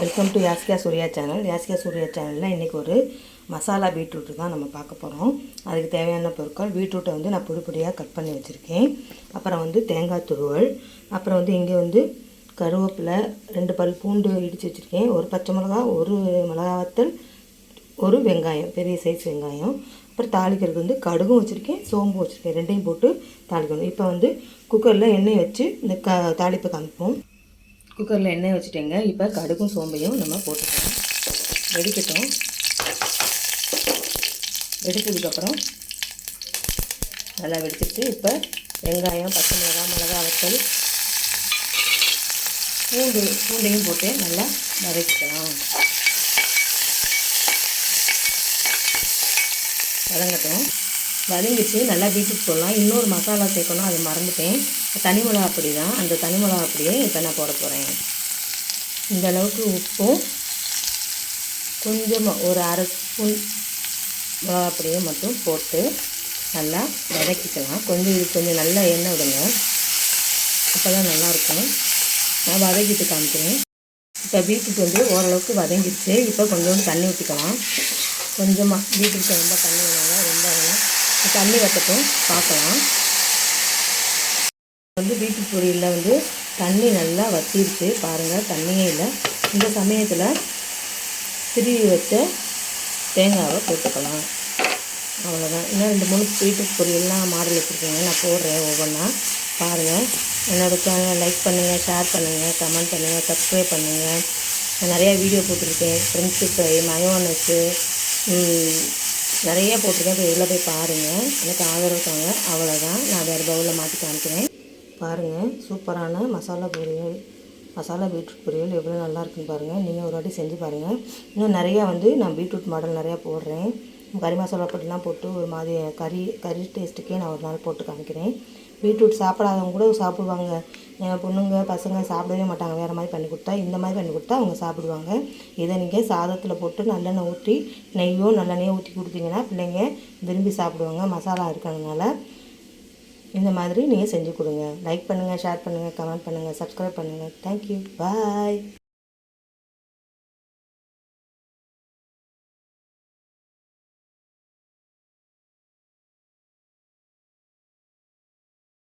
Welcome to Yaskiya Surya channel Yaskiya Surya சேனலில் இன்றைக்கி ஒரு மசாலா பீட்ரூட்டு தான் நம்ம பார்க்க போகிறோம் அதுக்கு தேவையான பொருட்கள் பீட்ரூட்டை வந்து நான் பொடிப்பொடியாக கட் பண்ணி வச்சுருக்கேன். அப்புறம் வந்து தேங்காய் துருவல் அப்புறம் வந்து இங்கே வந்து கருவேப்பிலை ரெண்டு பல் பூண்டு இடித்து வச்சுருக்கேன். ஒரு பச்சை மிளகா ஒரு மிளகா வத்தல் ஒரு வெங்காயம் பெரிய சைஸ் வெங்காயம். அப்புறம் தாளிக்கிறதுக்கு வந்து கடுகும் வச்சுருக்கேன் சோம்பும் வச்சுருக்கேன். ரெண்டையும் போட்டு தாளிக்கணும். இப்போ வந்து குக்கரில் எண்ணெய் வச்சு இந்த க தாளிப்பை காமிப்போம். குக்கரில் எண்ணெய் வச்சுட்டேங்க. இப்போ கடுகும் சோம்பையும் நம்ம போட்டுக்கலாம். வெடிக்கட்டும். வெடித்ததுக்கப்புறம் நல்லா வெடிச்சிட்டு இப்போ வெங்காயம் பச்சை மிளகா மிளகா வத்தல் பூண்டு பூண்டையும் போட்டு நல்லா வதக்கிக்கலாம். வதங்கட்டும். வதங்கிச்சு நல்லா பீட்ரூட் போடலாம். இன்னொரு மசாலா சேர்க்கணும் அது மறந்துட்டேன். தனி மிளகா அப்படி தான். அந்த தனி மிளகா அப்படியே இப்போ நான் போட போகிறேன் இந்த அளவுக்கு உப்பும் கொஞ்சமாக ஒரு அரை ஸ்பூன் மிளகா அப்படியே மட்டும் போட்டு நல்லா வதக்கிக்கலாம். கொஞ்சம் இது கொஞ்சம் நல்லா எண்ணெய் விடுங்க. அப்போ தான் நல்லாயிருக்கும் நான் வதக்கிட்டு காமிக்கிறேன். இப்போ பீட்ரூட் வந்து ஓரளவுக்கு வதங்கிடுச்சு இப்போ கொஞ்சோண்டு தண்ணி ஊற்றிக்கலாம் கொஞ்சமாக பீட்ரூட் ரொம்ப தண்ணி வேணாங்க ரொம்ப வேணும் தண்ணி வற்றட்டும் பார்க்கலாம். வந்து பீட்ரூட் பொரியலில் வந்து தண்ணி நல்லா வற்றிருச்சு பாருங்கள் தண்ணியே இல்லை. இந்த சமயத்தில் திருவி வச்ச தேங்காவை போட்டுக்கலாம். அவ்வளோதான் இன்னும் ரெண்டு மூணு பீட்ரூட் பொரியல்லாம் மாடல் வச்சுருக்கீங்க நான் போடுறேன் ஒவ்வொன்றா பாருங்கள் என்னோடய சேனலை லைக் பண்ணுங்கள் ஷேர் பண்ணுங்கள் கமெண்ட் பண்ணுங்கள் சப்ஸ்கிரைப் பண்ணுங்கள் நான் நிறையா வீடியோ போட்டிருக்கேன். ஃப்ரெண்ட்ஸு மயோனஸு நிறைய போட்டிருக்கேன் போய் உள்ளே போய் பாருங்கள் எனக்கு ஆதரவு தாங்க. அவ்வளோதான் நான் வேறு பவுலில் மாற்றி காமிக்கிறேன். பாருங்கள் சூப்பரான மசாலா பொரியல் மசாலா பீட்ரூட் பொரியல் எவ்வளோ நல்லா இருக்குன்னு பாருங்கள் நீங்கள் ஒரு வாட்டி செஞ்சு பாருங்கள் இன்னும் நிறையா வந்து நான் பீட்ரூட் மாடல் நிறையா போடுறேன். கறி மசாலா பொடிலாம் போட்டு ஒரு மாதிரி கறி கறி டேஸ்ட்டுக்கே நான் ஒரு நாள் போட்டு காமிக்கிறேன். பீட்ரூட் சாப்பிடாதவங்க கூட சாப்பிடுவாங்க. என் பொண்ணுங்க பசங்க சாப்பிடவே மாட்டாங்க. வேறு மாதிரி பண்ணி கொடுத்தா இந்த மாதிரி பண்ணி கொடுத்தா அவங்க சாப்பிடுவாங்க. இதை நீங்கள் சாதத்தில் போட்டு நல்லெண்ணெய் ஊற்றி நெய்யோ நல்லெண்ணெயோ ஊற்றி கொடுத்தீங்கன்னா பிள்ளைங்க விரும்பி சாப்பிடுவாங்க. மசாலா இருக்கிறதுனால இந்த மாதிரி நீங்கள் செஞ்சு கொடுங்க. லைக் பண்ணுங்கள் ஷேர் பண்ணுங்கள் கமெண்ட் பண்ணுங்கள் சப்ஸ்கிரைப் பண்ணுங்கள் தேங்க்யூ பாய்